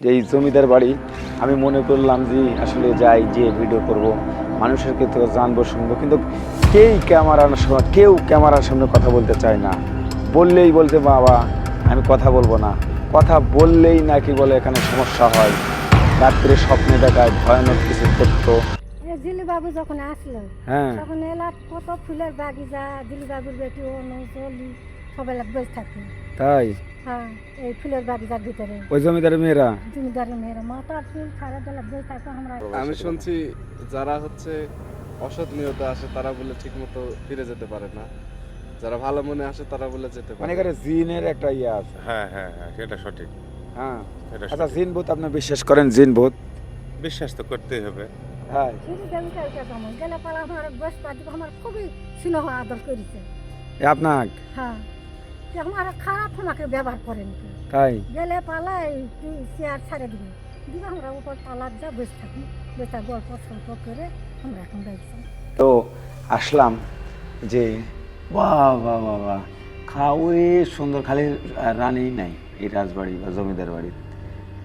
যে এই জমিদার বাড়ি আমি মনে করলাম যে আসলে যাই যে ভিডিও করব। মানুষের ক্ষেত্রে জানব শুনব। কিন্তু কেই ক্যামেরার সময় কেউ ক্যামেরার সামনে কথা বলতে চায় না। বললেই বলতে বাবা আমি কথা বলব না। কথা বললেই নাকি বলে এখানে সমস্যা হয়। রাত্রে স্বপ্নে দেখায় ভয়ানক কিছু তথ্য। দিলি বাবু যখন আসলো হ্যাঁ। তখন কত ফুলের বাগিচা দিলি বাবুর বেটি চলি সবাই বসে থাকে। তাই? হ্যাঁ এই ফুলের বাগিচার ভিতরে। ওই জমিদারের মেয়েরা? জমিদারের মেয়েরা মাথার চুল ছাড়া দিলে বসে থাকে আমরা। আমি শুনছি যারা হচ্ছে অসৎ নিয়তে আসে তারা বলে ঠিক মতো ফিরে যেতে পারে না। যারা ভালো মনে আসে তারা বলে যেতে মানে পারে এখানে জিনের একটা ইয়ে আছে। হ্যাঁ হ্যাঁ হ্যাঁ সেটা সঠিক। হ্যাঁ। আচ্ছা জিন ভূত আপনি বিশ্বাস করেন জিন ভূত? বিশ্বাস তো করতেই হবে। হ্যাঁ। সিঁড়ি দেবী কালকে কেমন গেলে পালা আমার বসে পাতি আমার খুবই স্নেহ আদর করেছে। এ আপনার হ্যাঁ। আমার খারাপ আমাকে ব্যবহার করেন তাই? গেলে পালা একটু চেয়ার ছাড়ে দিবে। দিবে আমরা উপর পালার যা বসে থাকি। থাকি, গল্প সল্প করে আমরা এখন দেখছি তো আসলাম যে বাহ বাহ বাহ বাহ। খাওয়ে সুন্দর খালি রানী নাই এই রাজবাড়ি বা জমিদার বাড়ি।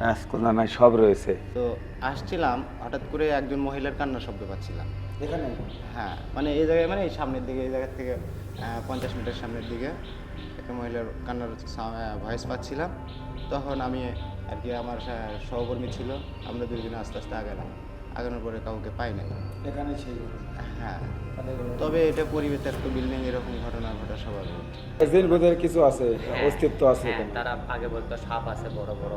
রাজকন্যা নাই সব রয়েছে। তো আসছিলাম হঠাৎ করে একজন মহিলার কান্নার শব্দ পাচ্ছিলাম। এখানে? হ্যাঁ মানে এই জায়গায় মানে এই সামনের দিকে এই জায়গার থেকে পঞ্চাশ মিটার সামনের দিকে। একটা মহিলার কান্নার ভয়েস পাচ্ছিলাম। তখন আমি আর কি আমার সহকর্মী ছিল। আমরা দুজনে আস্তে আস্তে আগালাম। আগানোর পরে কাউকে পাই নাই। এখানে সেই হ্যাঁ। তবে এটা পরিবেশ একটা বিল্ডিং এরকম ঘটনা ঘটা স্বাভাবিক। জিন ভূতের কিছু আছে? অস্তিত্ব আছে হ্যাঁ, তারা আগে বলতো সাপ আছে বড় বড়।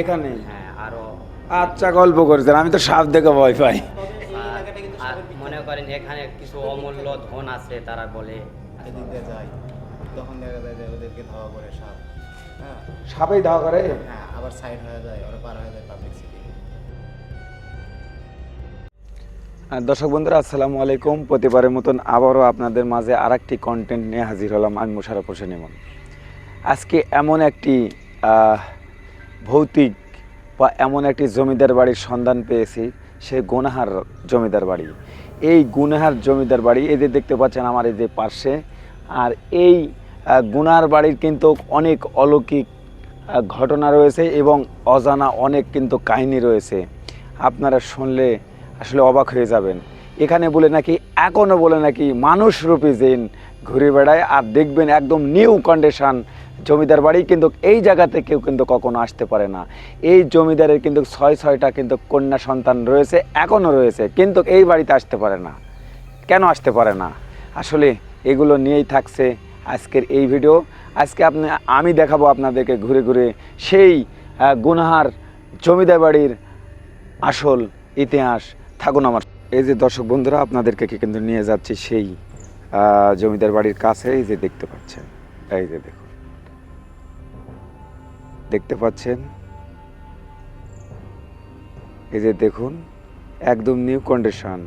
এখানে? হ্যাঁ আরও আচ্ছা গল্প করেছেন। আমি তো সাপ দেখে ভয় পাই। মনে করেন এখানে কিছু অমূল্য ধন আছে তারা বলে। এদিক যাই তখন দেখা যায় যে ওদেরকে ধাওয়া করে সাপ হ্যাঁ? সাপেই ধাওয়া করে? হ্যাঁ আবার সাইড হয়ে যায় ওরা পার হয়ে যায় পাবলিক সিটি আর দর্শক বন্ধুরা আসসালামু আলাইকুম। প্রতিবারের মতন আবারও আপনাদের মাঝে আরেকটি কন্টেন্ট নিয়ে হাজির হলাম আমি মোশারফ হোসেন ইমন। আজকে এমন একটি আহ, ভৌতিক বা এমন একটি জমিদার বাড়ির সন্ধান পেয়েছি সে গুনাহার জমিদার বাড়ি। এই গুনাহার জমিদার বাড়ি এই যে দেখতে পাচ্ছেন আমার এই যে পার্শ্বে আর এই গুনার বাড়ির কিন্তু অনেক অলৌকিক ঘটনা রয়েছে এবং অজানা অনেক কিন্তু কাহিনী রয়েছে। আপনারা শুনলে আসলে অবাক হয়ে যাবেন। এখানে বলে নাকি এখনও বলে নাকি মানুষরূপী জিন ঘুরে বেড়ায় আর দেখবেন একদম নিউ কন্ডিশন জমিদার বাড়ি কিন্তু এই জায়গাতে কেউ কিন্তু কখনো আসতে পারে না। এই জমিদারের কিন্তু ছয় ছয়টা কিন্তু কন্যা সন্তান রয়েছে এখনও রয়েছে, কিন্তু এই বাড়িতে আসতে পারে না। কেন আসতে পারে না? আসলে এগুলো নিয়েই থাকছে আজকের এই ভিডিও আজকে আপনি, আমি দেখাবো আপনাদেরকে ঘুরে ঘুরে সেই গুনহার জমিদার বাড়ির আসল ইতিহাস। থাকুন আমার। এই যে দর্শক বন্ধুরা, আপনাদেরকে কিন্তু নিয়ে যাচ্ছি সেই জমিদার বাড়ির কাছে। এই যে দেখতে পাচ্ছেন, এই যে দেখুন। দেখতে পাচ্ছেন? এই যে দেখুন, একদম নিউ কন্ডিশন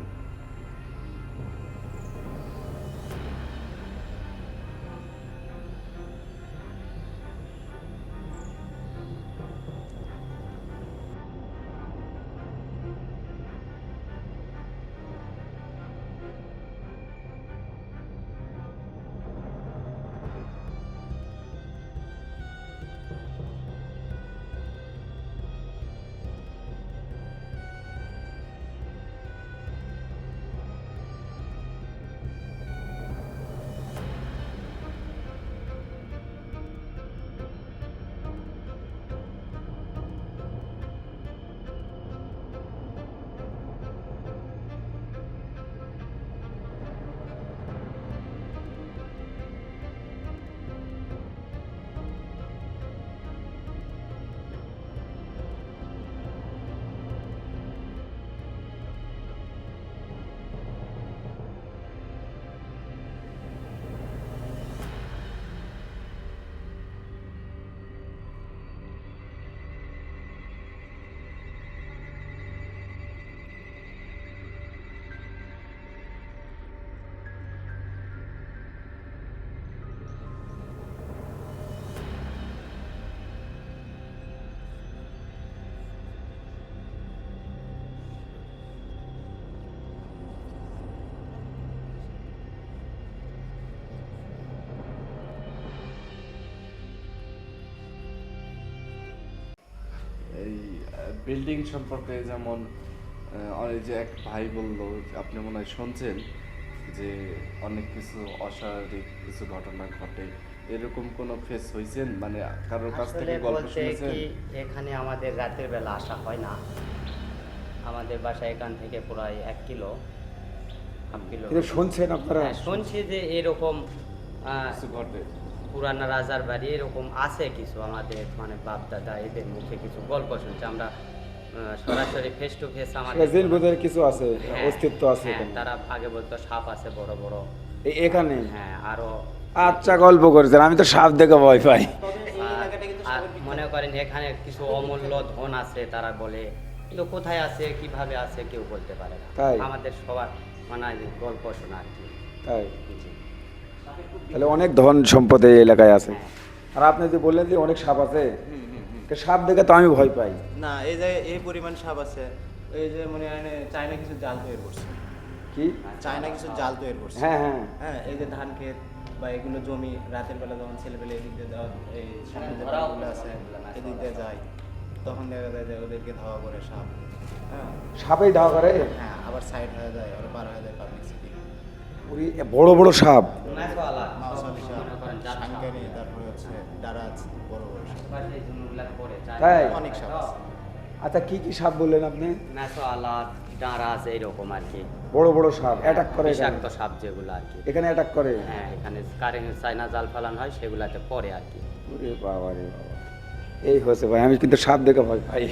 বিল্ডিং সম্পর্কে যেমন অনেক যে এক ভাই বলল আপনি মনে হয় শুনছেন যে অনেক কিছু অস্বাভাবিক কিছু ঘটনা ঘটে। এরকম কোনো ফেস হয়েছেন মানে কারোর কাছ থেকে গল্প শুনেছেন? এখানে আমাদের রাতের বেলা আসা হয় না। আমাদের বাসা এখান থেকে প্রায় এক কিলো হাফ কিলো। শুনছেন আপনারা? হ্যাঁ, শুনছি যে এরকম ঘটে। পুরানা রাজার বাড়ি এরকম আছে কিছু আমাদের মানে বাপ দাদা এদের মুখে কিছু গল্প শুনছি। আমরা সরাসরি ফেস টু ফেস আমাদের জিন কিছু আছে হ্যাঁ, অস্তিত্ব আছে হ্যাঁ, তারা আগে বলতো সাপ আছে বড় বড়। এখানে? হ্যাঁ আরও আচ্ছা গল্প করেছেন আমি তো সাপ দেখে ভয় পাই। আর- মনে করেন এখানে কিছু অমূল্য ধন আছে তারা বলে কিন্তু কোথায় আছে কীভাবে আছে কেউ বলতে পারে না। আমাদের সবার মানে গল্প শোনা আর কি তাই। তাহলে অনেক ধন সম্পদ এই এলাকায় আছে। আর আপনি যে বললেন যে অনেক সাপ আছে সাপ দেখে তো আমি ভয় পাই। না এই জায়গায় এই পরিমাণ সাপ আছে এই যে মনে হয় চায়না কিছু জাল তৈরি করছে। কি? চায়না কিছু জাল তৈরি করছে। হ্যাঁ হ্যাঁ। হ্যাঁ এই যে ধান ক্ষেত বা এগুলো জমি রাতের বেলা যখন ছেলেপেলে এদিক দিয়ে যাওয়া এই সামনে যে আছে এদিক দিয়ে যায় তখন দেখা যায় যে ওদেরকে ধাওয়া করে সাপ। হ্যাঁ। সাপেই ধাওয়া করে? হ্যাঁ আবার সাইড হয়ে যায় আবার পার হয়ে যায় পাবলিক বড় বড় সাপ। তাই? অনেক সাপ আচ্ছা কি কি সাপ বললেন আপনি? ম্যাচওয়ালা, ডাঁড়াস এইরকম আর কি বড় বড় সাপ অ্যাটাক করে। বিষাক্ত সাপ যেগুলো আর কি এখানে অ্যাটাক করে? হ্যাঁ এখানে কারেন্ট চায়না জাল ফেলানো হয় সেগুলাতে পড়ে আর কি ওরে বাবা রে বাবা। এই হয়েছে ভাই আমি কিন্তু সাপ দেখে ভয় পাই।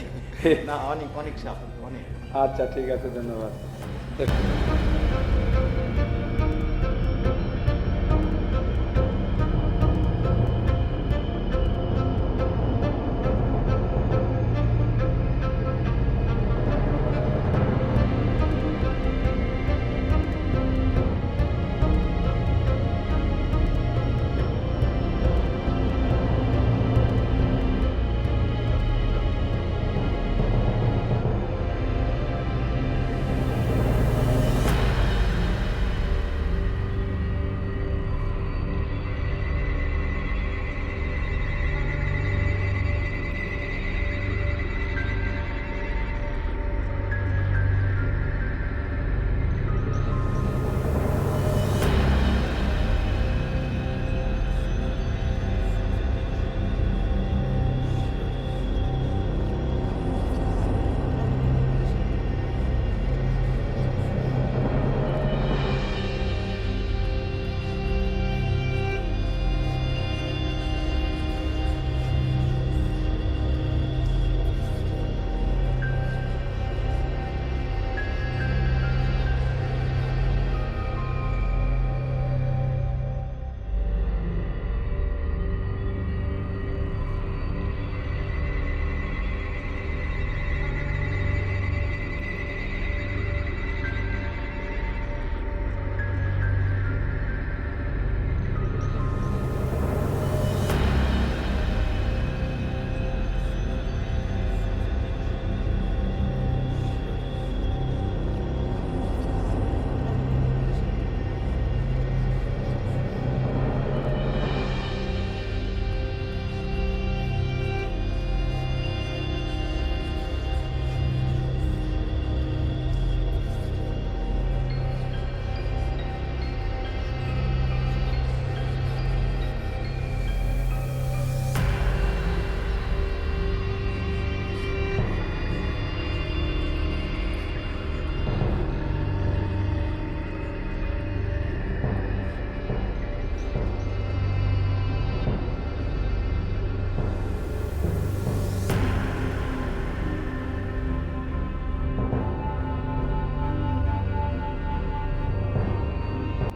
না অনেক অনেক সাপ অনেক। আচ্ছা ঠিক আছে ধন্যবাদ।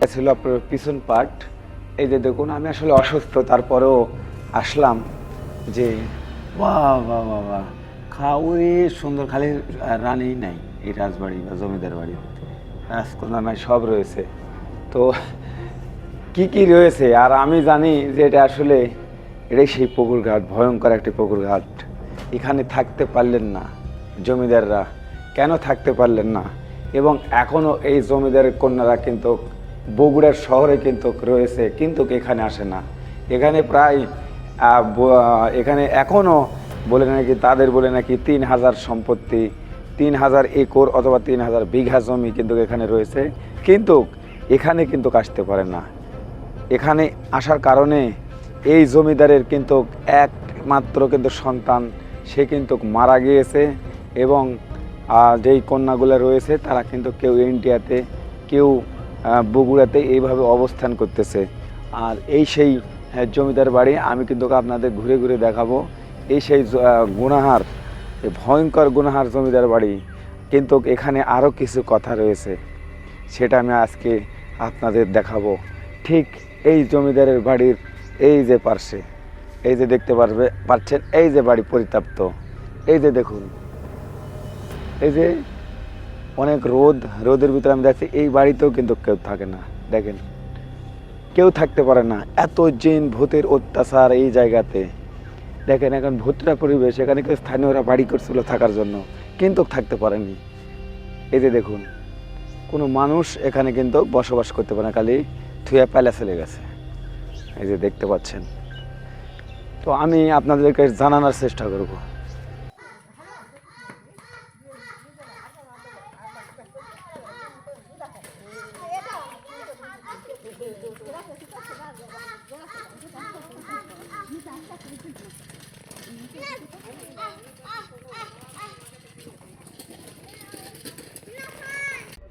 এটা ছিল আপনার পিছন পার্ট এই যে দেখুন, আমি আসলে অসুস্থ, তারপরেও আসলাম যে, বাহ বাহ বাহ বাহ খাওয়ারে সুন্দর খালি রানী নাই, এই রাজবাড়ি বা জমিদার বাড়ি রাজকন্যা নাই সব রয়েছে। তো কি কি রয়েছে? আর আমি জানি যে এটা আসলে, এটাই সেই পুকুর ঘাট, ভয়ঙ্কর একটি পুকুর ঘাট। এখানে থাকতে পারলেন না জমিদাররা, কেন থাকতে পারলেন না? এবং এখনও এই জমিদারের কন্যারা কিন্তু বগুড়ার শহরে কিন্তু রয়েছে, কিন্তু এখানে আসে না। এখানে প্রায় এখানে এখনও বলে নাকি, তাদের বলে নাকি তিন হাজার সম্পত্তি, তিন হাজার একর অথবা তিন হাজার বিঘা জমি কিন্তু এখানে রয়েছে। কিন্তু এখানে কিন্তু আসতে পারে না। এখানে আসার কারণে এই জমিদারের কিন্তু একমাত্র কিন্তু সন্তান, সে কিন্তু মারা গিয়েছে এবং যেই কন্যাগুলো রয়েছে, তারা কিন্তু কেউ ইন্ডিয়াতে, কেউ বগুড়াতে এইভাবে অবস্থান করতেছে। আর এই সেই আহ, জমিদার বাড়ি আমি কিন্তু আপনাদের ঘুরে ঘুরে দেখাবো। এই সেই গুনাহার ভয়ঙ্কর গুনাহার জমিদার বাড়ি কিন্তু এখানে আরও কিছু কথা রয়েছে। সেটা আমি আজকে আপনাদের দেখাবো। ঠিক এই জমিদারের বাড়ির এই যে পার্শ্বে এই যে দেখতে পারবে পাচ্ছেন এই যে বাড়ি পরিত্যক্ত। এই যে দেখুন এই যে অনেক রোদ, রোদের ভিতরে আমি দেখছি এই বাড়িতেও কিন্তু কেউ থাকে না। দেখেন, কেউ থাকতে পারে না। এত জিন ভূতের অত্যাচার এই জায়গাতে। দেখেন, এখন ভূতরা পরিবেশ, এখানে কেউ স্থানীয়রা বাড়ি করছিল থাকার জন্য, কিন্তু থাকতে পারেনি। এই যে দেখুন, কোনো মানুষ এখানে কিন্তু বসবাস করতে পারে না, খালি থুয়া প্যালা চলে গেছে। এই যে দেখতে পাচ্ছেন। তো আমি আপনাদেরকে জানানোর চেষ্টা করব।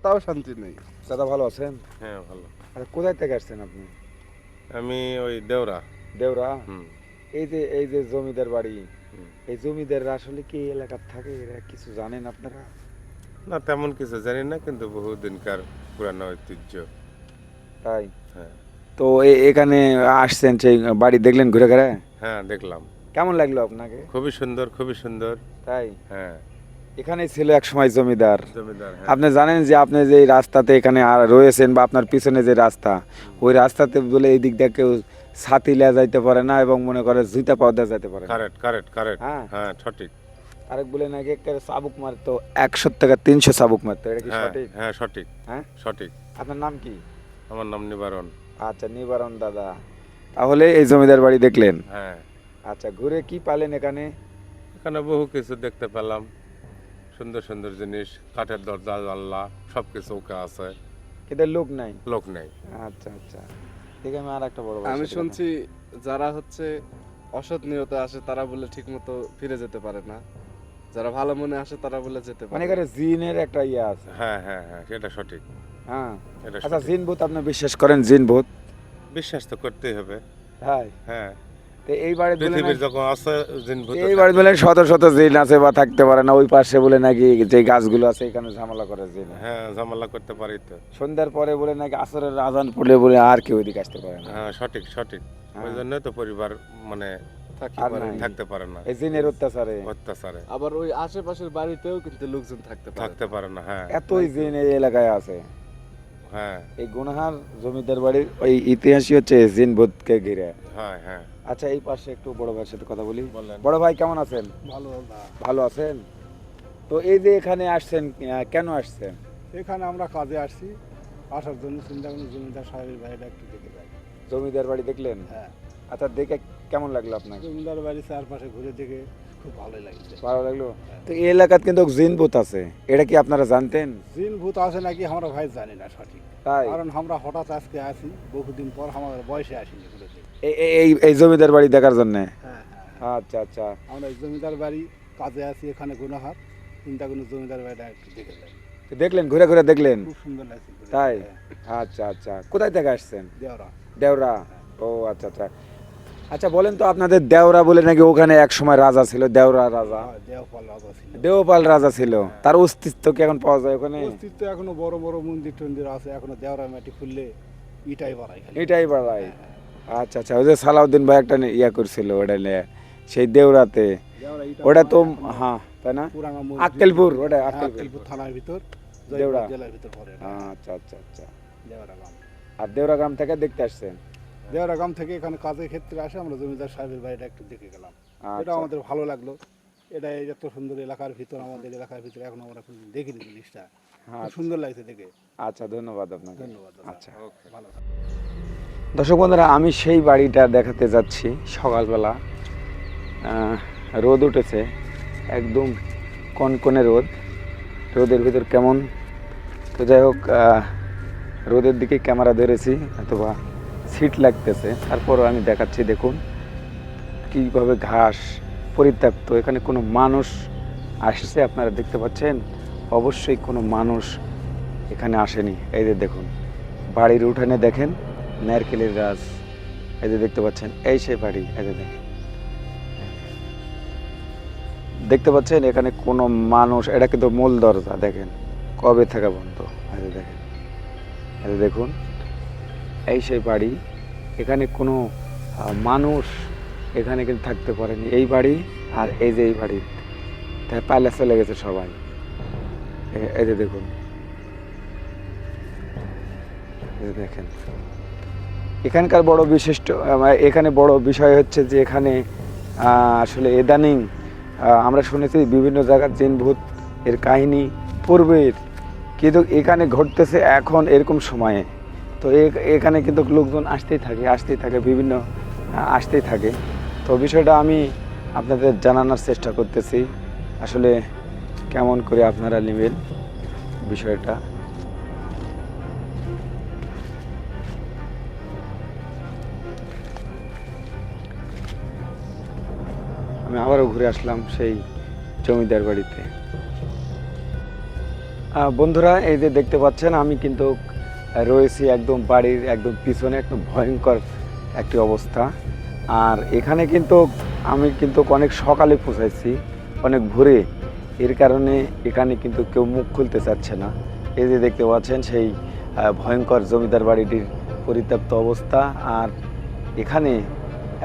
তাও শান্তি নেই। দাদা ভালো আছেন? হ্যাঁ ভালো। আচ্ছা কোথায় থেকে আসছেন আপনি? আমি ওই দেওরা। দেওরা? এই যে এই যে জমিদার বাড়ি এই জমিদার আসলে কি এলাকার থাকে? এরা কিছু জানেন আপনারা? না তেমন কিছু জানি না কিন্তু বহুদিনকার পুরানো ঐতিহ্য। তাই? হ্যাঁ। তো এখানে আসছেন সেই বাড়ি দেখলেন ঘুরে ঘুরে? হ্যাঁ দেখলাম। কেমন লাগল আপনাকে? খুবই সুন্দর খুবই সুন্দর। তাই? হ্যাঁ। এখানেই ছিল এক সময় জমিদার। জমিদার হ্যাঁ। আপনি জানেন যে আপনি যে রাস্তাতে এখানে আর রয়েছেন বা আপনার পিছনে যে রাস্তা ওই রাস্তাতে বলে এই দিক দিয়ে কেউ ছাতি লিয়া যাইতে পারে না এবং মনে করে জুতা পাওয়া দেওয়া যেতে পারে কারেক্ট কারেক্ট কারেক্ট হ্যাঁ। হ্যাঁ সঠিক। আরেক বলে নাকি একটা চাবুক মারতো একশো টাকা তিনশো চাবুক মারতো এটা কি হ্যাঁ সঠিক? হ্যাঁ সঠিক। হ্যাঁ? সঠিক। আপনার নাম কি? আমার নাম নিবারণ। আচ্ছা নিবারণ দাদা। তাহলে এই জমিদার বাড়ি দেখলেন? হ্যাঁ। আচ্ছা ঘুরে কি পালেন এখানে? এখানে বহু কিছু দেখতে পেলাম। সুন্দর সুন্দর জিনিস কাঠের দরজা জানলা সব কিছু ওকে আছে। কিন্তু লোক নাই? লোক নেই। আচ্ছা আচ্ছা। ঠিক আমি আর একটা বড় আমি শুনছি যারা হচ্ছে অসৎ নিয়তে আসে তারা বলে ঠিক মতো ফিরে যেতে পারে না। যারা ভালো মনে আসে তারা বলে যেতে কথা- মানে পারে এখানে জিনের একটা ইয়ে আছে। হ্যাঁ হ্যাঁ হ্যাঁ সেটা সঠিক। হ্যাঁ। এটা আচ্ছা। জিন ভূত আপনি বিশ্বাস করেন? জিন ভূত? বিশ্বাস তো করতেই হবে। হ্যাঁ হ্যাঁ। তো এই বাড়িতে বলে পৃথিবীর যখন আছে শত শত জিন আছে বা থাকতে পারে না ওই পাশে বলে নাকি যে গাছগুলো আছে এখানে ঝামেলা করে জিন। হ্যাঁ ঝামেলা করতে পারি তো। সন্ধ্যার পরে বলে নাকি আসরের আজান পড়লে বলে আর কেউ এদিকে আসতে পারে না। হ্যাঁ সঠিক সঠিক। ওই হ্যাঁ। জন্য তো পরিবার মানে থাকতে পারে। না। থাকতে পারে না। এই জিনের অত্যাচারে। অত্যাচারে। আবার ওই আশেপাশের বাড়িতেও কিন্তু লোকজন থাকতে পারে থাকতে পারে না হ্যাঁ। এতই জিন এই এলাকায় আছে। হ্যাঁ। এই গুনহার জমিদার বাড়ির ওই ইতিহাসই হচ্ছে জিন ভূতকে ঘিরে। হ্যাঁ হ্যাঁ। আচ্ছা এই পাশে একটু বড় ভাইয়ের সাথে কথা বলি। বড় ভাই কেমন আছেন? ভালো ভালো। আছেন? তো এই যে এখানে আসছেন কেন আসছেন? এখানে আমরা কাজে আসছি। আসার জন্য চিন্তা করুন জমিদার সাহেবের বাড়িটা একটু দেখে যাই। জমিদার বাড়ি দেখলেন? হ্যাঁ। আচ্ছা দেখে কেমন লাগল আপনাকে? জমিদার বাড়ি চারপাশে ঘুরে দেখে খুব ভালোই লাগছে। ভালো লাগল? তো এই এলাকাত কিন্তু জিন ভূত আছে। এটা কি আপনারা জানতেন? জিন ভূত আছে নাকি আমরা ভাই জানি না সঠিক। তাই? কারণ আমরা হঠাৎ আজকে আসি বহুদিন পর আমাদের বয়সে আসিনি এই- এই- এই এই জমিদার বাড়ি দেখার জন্য? হ্যাঁ হ্যাঁ আচ্ছা আচ্ছা। আমরা এই জমিদার বাড়ি কাজে আছি এখানে গুণাহার চিন্তা করুন জমিদার বাড়িটা একটু দেখে যাই তো দেখলেন ঘুরে ঘুরে দেখলেন? খুব সুন্দর লাগছে। ঘুরে। তাই? হ্যাঁ, আচ্ছা আচ্ছা। কোথায় থেকে আসছেন? দেওরা। দেওরা? ও আচ্ছা আচ্ছা। আচ্ছা বলেন তো আপনাদের দেওরা বলে নাকি ওখানে এক সময় রাজা ছিল দেওরা রাজা? হ্যাঁ, দেওপাল রাজা ছিল। দেওপাল রাজা ছিল। তার অস্তিত্ব কি এখন পাওয়া যায় ওখানে? অস্তিত্ব এখনও বড় বড় মন্দির টন্দির আছে এখনও দেওরা মাটি খুললে ইটাই বাড়াই খালি। এটাই বাড়াই আচ্ছা আচ্ছা ওই যে সালাউদ্দিন ভাই একটা ইয়া করছিল ওটা নিয়ে সেই দেওরাতে। ওটা তো হ্যাঁ তাই না? আক্কেলপুর ওটা হ্যাঁ, আক্কেলপুর। থানার ভিতর দেওরা। দেওরা জেলার ভিতর পড়ে। আচ্ছা আচ্ছা আচ্ছা। দেওরা গ্রাম। আর দেওরা গ্রাম থেকে দেখতে আসছেন? দেওরা গ্রাম থেকে এখানে কাজের ক্ষেত্রে আসে আমরা জমিদার সাহেবের বাড়িটা একটু দেখে গেলাম। এটা আচ্ছা আমাদের ভালো লাগল। এটা এই এত সুন্দর এলাকার ভিতর আমাদের এলাকার ভিতরে এখন আমরা দেখিনি জিনিসটা। সুন্দর লাগছে দেখে। আচ্ছা ধন্যবাদ আপনাকে। ধন্যবাদ। আচ্ছা। ভালো দর্শক বন্ধুরা আমি সেই বাড়িটা দেখাতে যাচ্ছি সকালবেলা। আহ, রোদ উঠেছে একদম কনকনে রোদ। রোদের ভিতর কেমন? তো যাই হোক আহ, রোদের দিকে ক্যামেরা ধরেছি অথবা সিট লাগতেছে। তারপরও আমি দেখাচ্ছি, দেখুন, কীভাবে ঘাস পরিত্যক্ত। এখানে কোনো মানুষ আসছে, আপনারা দেখতে পাচ্ছেন? অবশ্যই কোনো মানুষ এখানে আসেনি। এই যে দেখুন, বাড়ির উঠানে দেখেন, নারকেলের গাছ। এই যে দেখতে পাচ্ছেন, এই সেই বাড়ি, এই যে দেখেন। দেখতে পাচ্ছেন, এখানে কোনো মানুষ, এটা কিন্তু মূল দরজা, দেখেন, কবে থাকা বন্ধ? এই যে দেখেন, এই যে দেখুন, এই সেই বাড়ি এখানে কোনো মানুষ এখানে কিন্তু থাকতে পারেনি। এই বাড়ি আর এই যে এই বাড়ি, তাই পালে চলে গেছে সবাই এই যে দেখুন। দেখেন। এখানকার বড় বিশিষ্ট এখানে বড় বিষয় হচ্ছে যে এখানে আসলে এদানিং আমরা শুনেছি বিভিন্ন জায়গার জিন ভূত এর কাহিনী পূর্বের। কিন্তু এখানে ঘটতেছে এখন এরকম সময়ে। তো এখানে কিন্তু লোকজন আসতেই থাকে আসতেই থাকে, বিভিন্ন আসতেই থাকে। তো বিষয়টা আমি আপনাদের জানানোর চেষ্টা করতেছি, আসলে কেমন করে আপনারা নেবেন বিষয়টা। আমি আবারও ঘুরে আসলাম সেই জমিদার বাড়িতে। বন্ধুরা, এই যে দেখতে পাচ্ছেন, আমি কিন্তু রয়েছি একদম বাড়ির একদম পিছনে একদম ভয়ঙ্কর একটি অবস্থা। আর এখানে কিন্তু আমি কিন্তু অনেক সকালে পৌঁছাইছি অনেক ভোরে। এর কারণে এখানে কিন্তু কেউ মুখ খুলতে চাচ্ছে না। এই যে দেখতে পাচ্ছেন সেই ভয়ঙ্কর জমিদার বাড়িটির পরিত্যক্ত অবস্থা। আর এখানে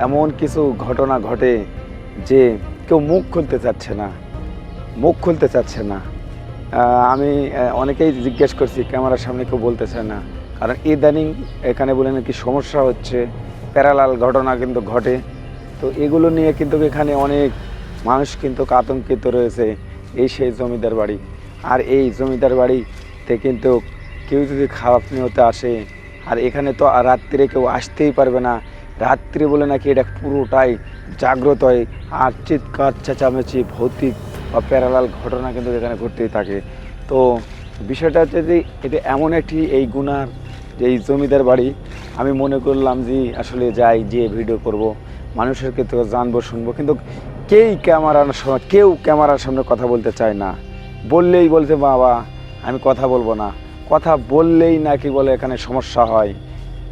এমন কিছু ঘটনা ঘটে যে কেউ মুখ খুলতে চাচ্ছে না, মুখ খুলতে চাচ্ছে না। আমি অনেকেই জিজ্ঞেস করছি, ক্যামেরার সামনে কেউ বলতেছে না। কারণ ইদানিং এখানে বলে নাকি সমস্যা হচ্ছে, প্যারালাল ঘটনা কিন্তু ঘটে। তো এগুলো নিয়ে কিন্তু এখানে অনেক মানুষ কিন্তু আতঙ্কিত রয়েছে, এই সেই জমিদার বাড়ি। আর এই জমিদার বাড়িতে কিন্তু কেউ যদি খারাপ নিয়তে আসে, আর এখানে তো আর রাত্রিরে কেউ আসতেই পারবে না। রাত্রি বলে নাকি এটা পুরোটাই জাগ্রত হয়, আর চিৎকার, চেঁচামেচি, ভৌতিক বা প্যারালাল ঘটনা কিন্তু এখানে ঘটতেই থাকে। তো বিষয়টা হচ্ছে যে, এটা এমন একটি এই গুনার যে, এই জমিদার বাড়ি, আমি মনে করলাম যে, আসলে যাই যে ভিডিও করব। মানুষের ক্ষেত্রে জানব, শুনব। কিন্তু কেই ক্যামেরার সময় কেউ ক্যামেরার সামনে কথা বলতে চায় না। বললেই বলছে, বাবা, আমি কথা বলব না। কথা বললেই নাকি বলে এখানে সমস্যা হয়।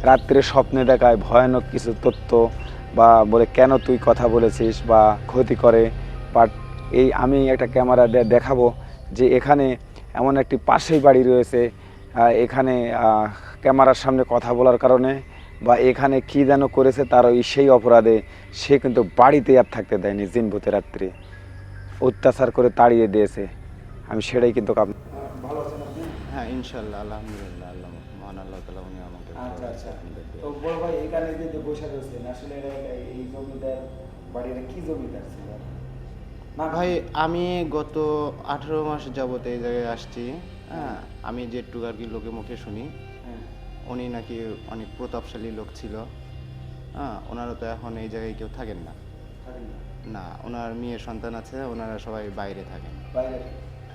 রাত্রে স্বপ্নে দেখায় ভয়ানক কিছু তথ্য বা বলে, কেন তুই কথা বলেছিস? বা ক্ষতি করে। বাট এই আমি একটা ক্যামেরা দেখাবো যে এখানে এমন একটি পাশেই বাড়ি রয়েছে এখানে ক্যামেরার সামনে কথা বলার কারণে বা এখানে কী যেন করেছে তার ওই সেই অপরাধে সে কিন্তু বাড়িতে আর থাকতে দেয়নি জিন ভূতে রাত্রে। অত্যাচার করে তাড়িয়ে দিয়েছে। আমি সেটাই কিন্তু ভালো আছেন আপনি? হ্যাঁ ইনশাল্লাহ আলহামদুলিল্লাহ আল্লাহ মহান আল্লাহ তালা উনি আমাকে আচ্ছা আচ্ছা। তো বড় ভাই এখানে যে বসে রয়েছেন আসলে এটা এই জমিদার বাড়ির কি জমিদার না ভাই আমি গত আঠেরো মাস যাবত এই জায়গায় আসছি। হ্যাঁ আমি যেটুকু আর কি লোকে মুখে শুনি হ্যাঁ, উনি নাকি অনেক প্রতাপশালী লোক ছিল। হ্যাঁ ওনারা তো এখন এই জায়গায় কেউ থাকেন না। না। ওনার মেয়ে সন্তান আছে ওনারা সবাই বাইরে থাকেন। বাইরে?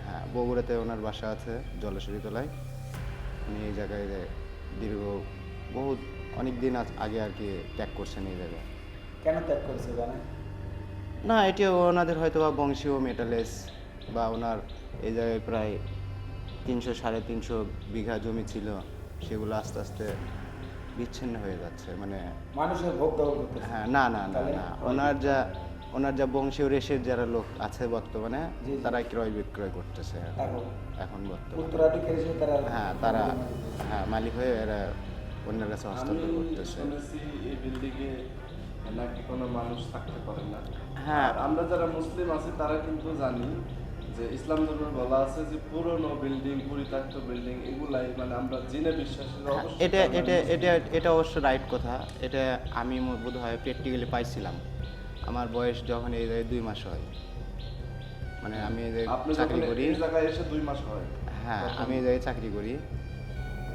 হ্যাঁ বগুড়াতে ওনার বাসা আছে জলেশ্বরী তলায়। উনি এই জায়গায় দীর্ঘ বহুত অনেক দিন আগে আর কি ত্যাগ করছেন এই জায়গায়। কেন ত্যাগ করেছে জানেন? না এটি ওনাদের হয়তো বা বংশীয় মেটালেস বা ওনার এই জায়গায় প্রায় তিনশো সাড়ে তিনশো বিঘা জমি ছিল সেগুলো আস্তে আস্তে বিচ্ছিন্ন হয়ে যাচ্ছে মানে মানুষের ভোগ দখল হ্যাঁ না না না না ওনার যা ওনার যা বংশীয় রেশের যারা লোক আছে বর্তমানে। তারা ক্রয় বিক্রয় করতেছে এখন- বর্তমানে। হ্যাঁ তারা হ্যাঁ মালিক হয়ে এরা অন্যের কাছে হস্তান্তর করতেছে। নাকি কোনো মানুষ থাকতে পারে না। হ্যাঁ। আমরা যারা মুসলিম আছি তারা কিন্তু জানি যে ইসলাম ধর্মে বলা আছে যে পুরনো বিল্ডিং পরিত্যক্ত বিল্ডিং এগুলাই মানে আমরা জিনে বিশ্বাসী এটা এটা এটা এটা অবশ্য রাইট কথা। এটা আমি বোধ হয় প্র্যাকটিক্যালি পাইছিলাম। আমার বয়স যখন এই দুই মাস হয়। মানে আমি চাকরি করি। জায়গায় এসে দুই মাস হয় হ্যাঁ আমি এই চাকরি করি।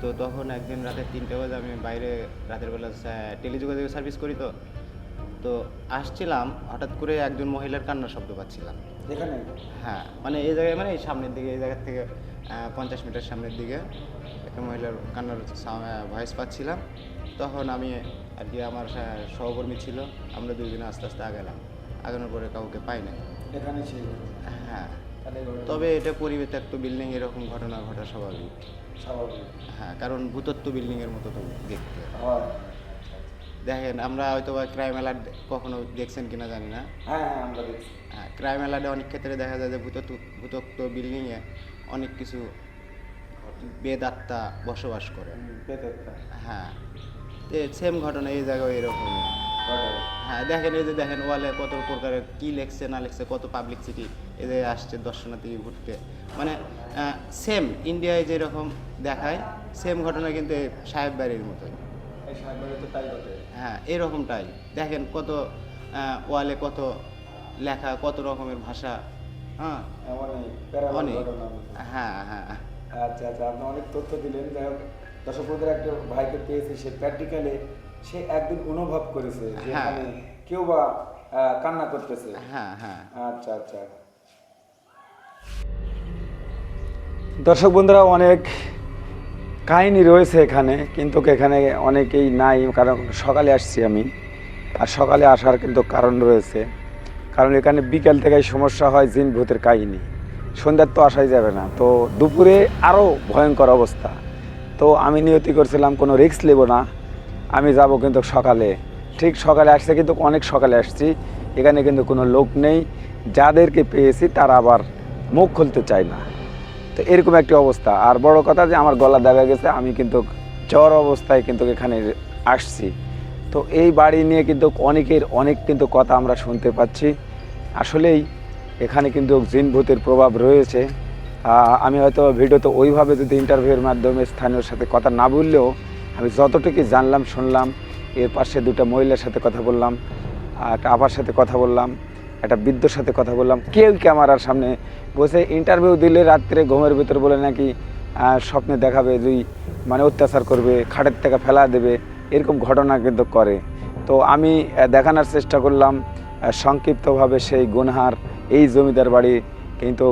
তো তখন একদিন রাতে তিনটে বাজে আমি বাইরে রাতের বেলা টেলিযোগাযোগ সার্ভিস করি তো। তো আসছিলাম হঠাৎ করে একজন মহিলার কান্নার শব্দ পাচ্ছিলাম। এখানে? হ্যাঁ মানে এই জায়গায় মানে এই সামনের দিকে এই জায়গা থেকে পঞ্চাশ মিটার সামনের দিকে একটা মহিলার কান্নার ভয়েস পাচ্ছিলাম। তখন আমি আর কি আমার সহকর্মী ছিল আমরা দুইজনে আস্তে আস্তে আগালাম। আগানোর পরে কাউকে পাই এখানে ছিল? হ্যাঁ। তবে এটা পরিত্যক্ত বিল্ডিং এরকম ঘটনা ঘটা স্বাভাবিক। স্বাভাবিক। হ্যাঁ কারণ ভূতত্ব বিল্ডিংয়ের মতো তো দেখতে। দেখেন আমরা হয়তো বা ক্রাইম অ্যালার্ট কখনো দেখছেন কিনা জানি না। হ্যাঁ হ্যাঁ আমরা দেখছি। হ্যাঁ ক্রাইম অ্যালার্টে অনেক ক্ষেত্রে দেখা যায় যে ভূতত্ব ভূতত্ব বিল্ডিংয়ে অনেক কিছু বেদাত্মা বসবাস করে। হ্যাঁ সেম ঘটনা এই জায়গায় এরকম হ্যাঁ দেখেন এই যে দেখেন ওয়ালে কত প্রকারের কি লেখছে না লেখছে কত পাবলিসিটি এদের আসছে দর্শনার্থী ঘুরতে। মানে সেম ইন্ডিয়ায় যেরকম দেখায় সেম ঘটনা কিন্তু সাহেব বাড়ির মতোই। হ্যাঁ এরকমটাই দেখেন কত ওয়ালে কত লেখা কত রকমের ভাষা হ্যাঁ? অনেক। হ্যাঁ হ্যাঁ। আচ্ছা আচ্ছা আপনি অনেক তথ্য দিলেন। যাই হোক দর্শক বন্ধুরা একটা ভাইকে পেয়েছে সে প্র্যাকটিক্যালি সে একদিন অনুভব করেছে যে হ্যাঁ। কেউ বা কান্না করতেছে। হ্যাঁ হ্যাঁ। আচ্ছা আচ্ছা। দর্শক বন্ধুরা অনেক কাহিনী রয়েছে এখানে, কিন্তু এখানে অনেকেই নাই, কারণ সকালে আসছি আমি। আর সকালে আসার কিন্তু কারণ রয়েছে। কারণ এখানে বিকেল থেকে সমস্যা হয় জিন ভূতের কাহিনী। সন্ধ্যার তো আসাই যাবে না। তো দুপুরে আরও ভয়ঙ্কর অবস্থা। তো আমি নিয়তি করছিলাম, কোনো রিস্ক নেব না। আমি যাব কিন্তু সকালে। ঠিক সকালে আসছে কিন্তু অনেক সকালে আসছি। এখানে কিন্তু কোনো লোক নেই। যাদেরকে পেয়েছি তারা আবার মুখ খুলতে চায় না। তো এরকম একটি অবস্থা। আর বড় কথা যে আমার গলা দেখা গেছে, আমি কিন্তু জ্বর অবস্থায় কিন্তু এখানে আসছি। তো এই বাড়ি নিয়ে কিন্তু অনেকের, অনেক কিন্তু কথা আমরা শুনতে পাচ্ছি। আসলেই এখানে কিন্তু জিনভূতের প্রভাব রয়েছে। আমি হয়তো ভিডিওতে ওইভাবে যদি ইন্টারভিউয়ের মাধ্যমে স্থানীয়র সাথে কথা না বললেও আমি যতটুকু জানলাম, শুনলাম, এর পাশে দুটো মহিলার সাথে কথা বললাম একটা আপার সাথে কথা বললাম একটা বৃদ্ধর সাথে কথা বললাম। কেউ ক্যামেরার সামনে বসে ইন্টারভিউ দিলে রাত্রে ঘুমের ভিতর বলে নাকি স্বপ্নে দেখাবে দুই মানে অত্যাচার করবে, খাটের থেকে ফেলা দেবে, এরকম ঘটনা কিন্তু করে। তো আমি দেখানোর চেষ্টা করলাম সংক্ষিপ্তভাবে সেই গুনহার, এই জমিদার বাড়ি কিন্তু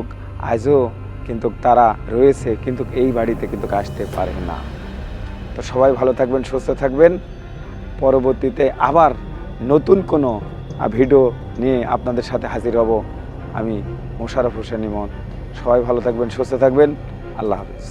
আজও কিন্তু তারা রয়েছে, কিন্তু এই বাড়িতে কিন্তু আসতে পারে না। তো সবাই ভালো থাকবেন, সুস্থ থাকবেন। পরবর্তীতে আবার নতুন কোনো ভিডিও নিয়ে আপনাদের সাথে হাজির হব আমি মোশারফ হোসেন ইমন। সবাই ভালো থাকবেন, সুস্থ থাকবেন। আল্লাহ হাফিজ।